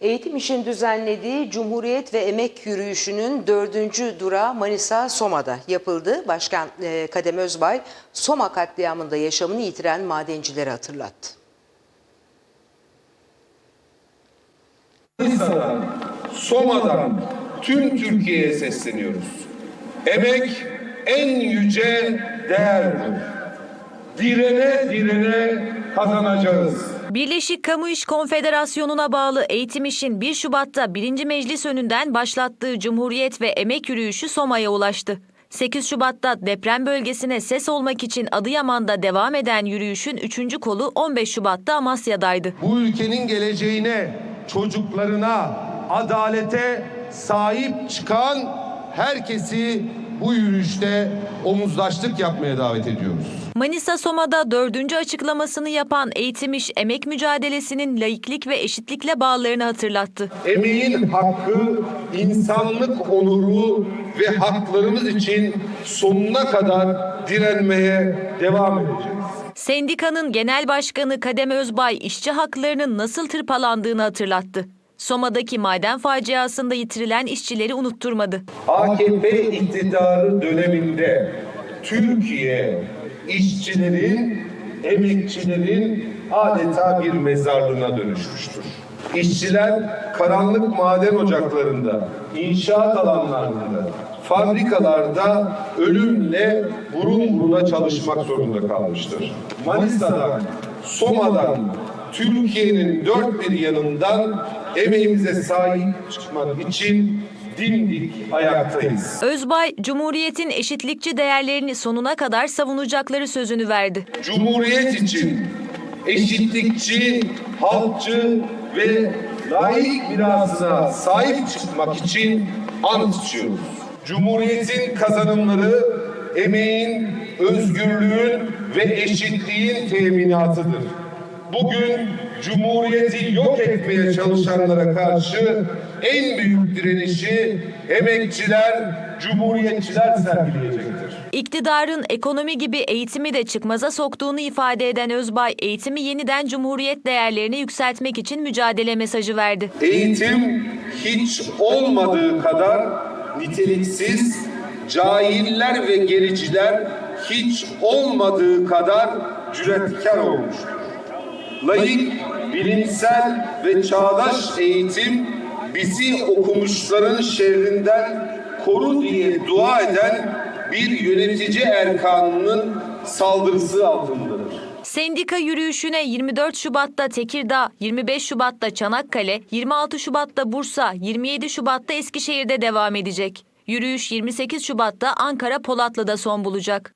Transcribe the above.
Eğitim İş'in düzenlediği Cumhuriyet ve Emek Yürüyüşü'nün dördüncü durağı Manisa Soma'da yapıldı. Başkan e, Kadem Özbay, Soma katliamında yaşamını yitiren madencileri hatırlattı. Manisa'dan, Soma'dan tüm Türkiye'ye sesleniyoruz. Emek en yüce değerdir. Direne direne kazanacağız. Birleşik Kamu İş Konfederasyonu'na bağlı Eğitim İş'in 1 Şubat'ta 1. Meclis önünden başlattığı Cumhuriyet ve Emek Yürüyüşü Soma'ya ulaştı. 8 Şubat'ta deprem bölgesine ses olmak için Adıyaman'da devam eden yürüyüşün 3. kolu 15 Şubat'ta Amasya'daydı. Bu ülkenin geleceğine, çocuklarına, adalete sahip çıkan herkesi bu yürüyüşte omuzdaşlık yapmaya davet ediyoruz. Manisa Soma'da dördüncü açıklamasını yapan Eğitim İş Emek Mücadelesi'nin laiklik ve eşitlikle bağlarını hatırlattı. Emeğin hakkı, insanlık onuru ve haklarımız için sonuna kadar direnmeye devam edeceğiz. Sendikanın Genel Başkanı Kadem Özbay işçi haklarının nasıl tırpalandığını hatırlattı. Soma'daki maden faciasında yitirilen işçileri unutturmadı. AKP iktidarı döneminde Türkiye işçilerin, emekçilerin adeta bir mezarlığına dönüşmüştür. İşçiler karanlık maden ocaklarında, inşaat alanlarında, fabrikalarda ölümle burun buruna çalışmak zorunda kalmıştır. Manisa'dan, Soma'dan, Türkiye'nin dört bir yanından emeğimize sahip çıkmak için dimdik ayaktayız. Özbay, Cumhuriyet'in eşitlikçi değerlerini sonuna kadar savunacakları sözünü verdi. Cumhuriyet için eşitlikçi, halkçı ve layık mirasına sahip çıkmak için ant içiyoruz. Cumhuriyetin kazanımları emeğin, özgürlüğün ve eşitliğin teminatıdır. Bugün Cumhuriyeti yok etmeye çalışanlara karşı en büyük direnişi emekçiler, cumhuriyetçiler sergileyecektir. İktidarın ekonomi gibi eğitimi de çıkmaza soktuğunu ifade eden Özbay, eğitimi yeniden Cumhuriyet değerlerini yükseltmek için mücadele mesajı verdi. Eğitim hiç olmadığı kadar niteliksiz, cahiller ve gericiler hiç olmadığı kadar cüretkar olmuştur. Layık, bilimsel ve çağdaş eğitim bizi okumuşların şerrinden koru diye dua eden bir yönetici erkanının saldırısı altındadır. Sendika yürüyüşüne 24 Şubat'ta Tekirdağ, 25 Şubat'ta Çanakkale, 26 Şubat'ta Bursa, 27 Şubat'ta Eskişehir'de devam edecek. Yürüyüş 28 Şubat'ta Ankara Polatlı'da son bulacak.